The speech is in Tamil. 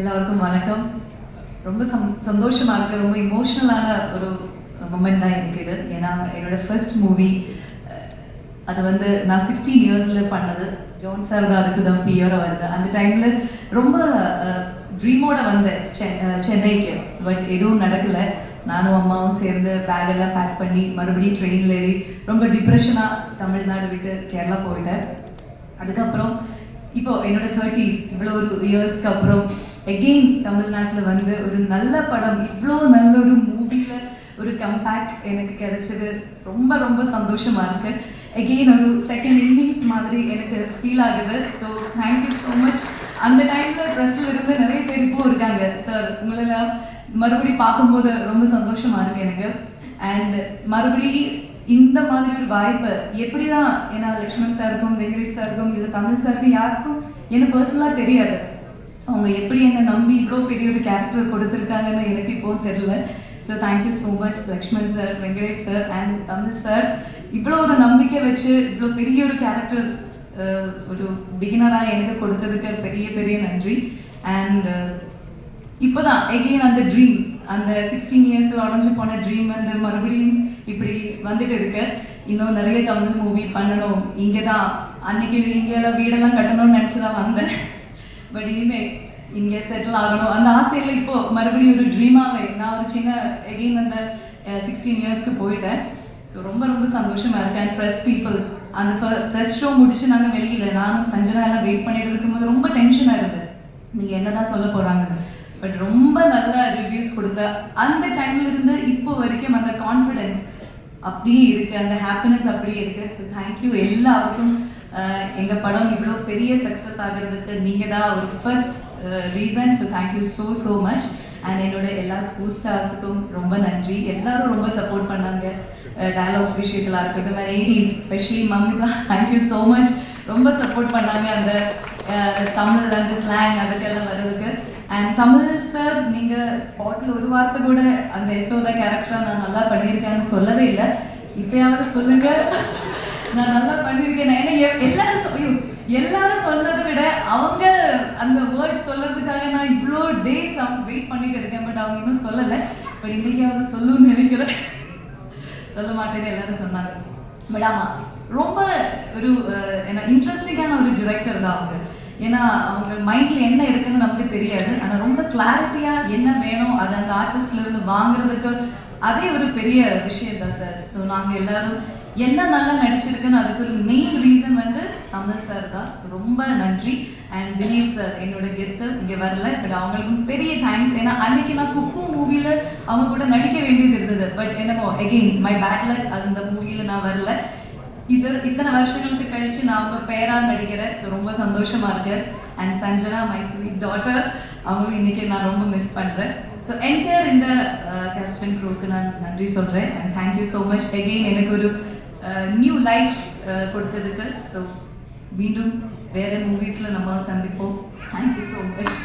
எல்லாருக்கும் வணக்கம். ரொம்ப சம் சந்தோஷமாக இருக்க. ரொம்ப இமோஷ்னலான ஒரு மொமெண்ட் தான் எனக்கு இது. ஏன்னா என்னோடய ஃபர்ஸ்ட் மூவி அது வந்து நான் சிக்ஸ்டீன் இயர்ஸில் பண்ணது. ஜோன் சார் தான் அதுக்கு தான் பியராக வருது. அந்த டைமில் ரொம்ப ட்ரீமோட வந்தேன் செ சென்னைக்கு. பட் எதுவும் நடக்கலை. நானும் அம்மாவும் சேர்ந்து பேக் எல்லாம் பேக் பண்ணி மறுபடியும் ட்ரெயினில் ஏறி ரொம்ப டிப்ரெஷனாக தமிழ்நாடு விட்டு கேரளா போயிட்டேன். அதுக்கப்புறம் இப்போ என்னோட தேர்ட்டிஸ் இவ்வளோ ஒரு இயர்ஸ்க்கு அப்புறம் எகெயின் தமிழ்நாட்டில் வந்து ஒரு நல்ல படம் இவ்வளோ நல்ல ஒரு மூவியில் ஒரு கம்பேக் எனக்கு கிடைச்சது. ரொம்ப ரொம்ப சந்தோஷமாக இருக்கு. எகெயின் ஒரு செகண்ட் இன்னிங்ஸ் மாதிரி எனக்கு ஃபீல் ஆகுது. ஸோ தேங்க்யூ ஸோ மச் அந்த டைமில் ப்ரெஸ்ஸில் இருந்து நிறைய பேர் இப்போ இருக்காங்க. சார் உங்களெல்லாம் மறுபடியும் பார்க்கும்போது ரொம்ப சந்தோஷமாக இருக்கு எனக்கு. அண்ட் மறுபடி இந்த மாதிரி ஒரு வாய்ப்பு எப்படி தான் ஏன்னா லக்ஷ்மண் சாருக்கும் வெங்கடேஷ் சாருக்கும் இல்லை தமிழ் சாருக்கும் யாருக்கும் எனக்கு பர்சனலாக தெரியாது. அவங்க எப்படி என்னை நம்பி இவ்வளோ பெரிய ஒரு கேரக்டர் கொடுத்துருக்காங்கன்னு எனக்கு இப்போ தெரியல. So thank you so much Lakshman sir Venkatesh sir and Tamil sir இவ்வளோ ஒரு நம்பிக்கை வச்சு இவ்வளோ பெரிய ஒரு கேரக்டர் ஒரு பிகினராக எனக்கு கொடுத்ததுக்கு பெரிய பெரிய நன்றி. அண்ட் இப்போ தான் எகெயின் அந்த ட்ரீம் அந்த சிக்ஸ்டீன் இயர்ஸில் உடஞ்சி போன ட்ரீம் வந்து மறுபடியும் இப்படி வந்துட்டு இருக்கு. இன்னும் நிறைய தமிழ் மூவி பண்ணணும். இங்கே தான் அன்னைக்கு இங்கே வீடெல்லாம் கட்டணும்னு நினச்சி தான் வந்தேன். பட் இனிமே இங்கே செட்டில் ஆகணும். அந்த ஆசையில் இப்போ மறுபடியும் ஒரு ட்ரீமாகவே நான் ஒரு சின்ன எகெயின் அந்த சிக்ஸ்டீன் இயர்ஸ்க்கு போயிட்டேன். ஸோ ரொம்ப ரொம்ப சந்தோஷமா இருக்கேன் அண்ட் ப்ரெஸ் பீப்புள்ஸ் அந்த ப்ரெஸ் ஷோ முடிச்சு நாங்கள் வெளியில் நானும் சஞ்சனா எல்லாம் வெயிட் பண்ணிட்டு இருக்கும்போது ரொம்ப டென்ஷனாக இருந்தது. நீங்கள் என்ன தான் சொல்ல போகிறாங்கன்னு பட் ரொம்ப நல்ல ரிவ்யூஸ் கொடுத்த அந்த டைம்ல இருந்து இப்போ வரைக்கும் அந்த கான்ஃபிடென்ஸ் அப்படியே இருக்கு. அந்த ஹாப்பினஸ் அப்படியே இருக்கு. ஸோ தேங்க்யூ எல்லாருக்கும். எங்கள் படம் இவ்வளோ பெரிய சக்ஸஸ் ஆகிறதுக்கு நீங்கள் தான் ஒரு first reason so thank you so so much and என்னோட எல்லா கூஸ்டாஸுக்கும் ரொம்ப நன்றி. எல்லாரும் ரொம்ப சப்போர்ட் பண்ணாங்க. டயலாக் விஷயங்களாக இருக்கட்டும் ஏடிஸ் ஸ்பெஷலி மம்மிகா தேங்க்யூ ஸோ மச் ரொம்ப சப்போர்ட் பண்ணாங்க அந்த தமிழ் அந்த ஸ்லாங் அதுக்கெல்லாம் வர்றதுக்கு. அண்ட் தமிழ் சார் நீங்கள் ஸ்பாட்டில் ஒரு வார்த்தை கூட அந்த யசோதா கேரக்டராக நான் நல்லா பண்ணியிருக்கேன்னு சொல்லவே இல்லை. இப்போயாவது சொல்லுங்கள் நான் நல்லா பண்ணியிருக்கேன். ஏன்னா எல்லாரும் எல்லாரும் சொன்னதை விட அவங்க அந்த வேர்ட் சொல்றதுக்காக நான் இவ்வளோ டேஸ் அவங்க வெயிட் பண்ணிட்டு இருக்கேன். பட் அவங்க இன்னும் சொல்லலை. பட் இன்னைக்காவது சொல்லுன்னு நினைக்கிறேன். சொல்ல மாட்டேன்னு எல்லாரும் சொன்னாங்க. பட் ஆமா ரொம்ப ஒரு அஹ், என்ன இன்ட்ரெஸ்டிங்கான ஒரு டிரெக்டர் தான் அவங்க. ஏன்னா அவங்க மைண்ட்ல என்ன இருக்குன்னு நமக்கு தெரியாது. ஆனா ரொம்ப கிளாரிட்டியா என்ன வேணும் அதை அந்த ஆர்டிஸ்ட்ல இருந்து வாங்குறதுக்கு அதே ஒரு பெரிய விஷயம் தான் சார். ஸோ நாங்கள் எல்லாரும் என்ன நல்லா நடிச்சிருக்குன்னு அதுக்கு ஒரு மெயின் ரீசன் வந்து தமிழ் சார் தான். ஸோ ரொம்ப நன்றி. அண்ட் தினேஷ் சார் என்னோட கெத்து இங்கே வரல. பட் அவங்களுக்கும் பெரிய தேங்க்ஸ் ஏன்னா அன்னைக்கு நான் குக்கு மூவியில் அவங்க கூட நடிக்க வேண்டியது இருந்தது. பட் என்னமோ எகெயின் மை பேட் லக் அந்த மூவியில் நான் வரல. இது இத்தனை வருஷங்களுக்கு கழிச்சு நான் அவங்க பேராக நடிக்கிறேன். ஸோ ரொம்ப சந்தோஷமா இருக்கு. And Sanjana my sweet daughter அவங்களும் இன்னைக்கு நான் ரொம்ப மிஸ் பண்ணுறேன் ஸோ என்டையர் இந்த கேஸ்ட் அண்ட் க்ரூவுக்கு நான் நன்றி சொல்கிறேன் and thank you so much again எனக்கு ஒரு uh, நியூ லைஃப் uh, கொடுத்ததுக்கு. ஸோ மீண்டும் வேறு மூவிஸில் நம்ம சந்திப்போம். Thank you so much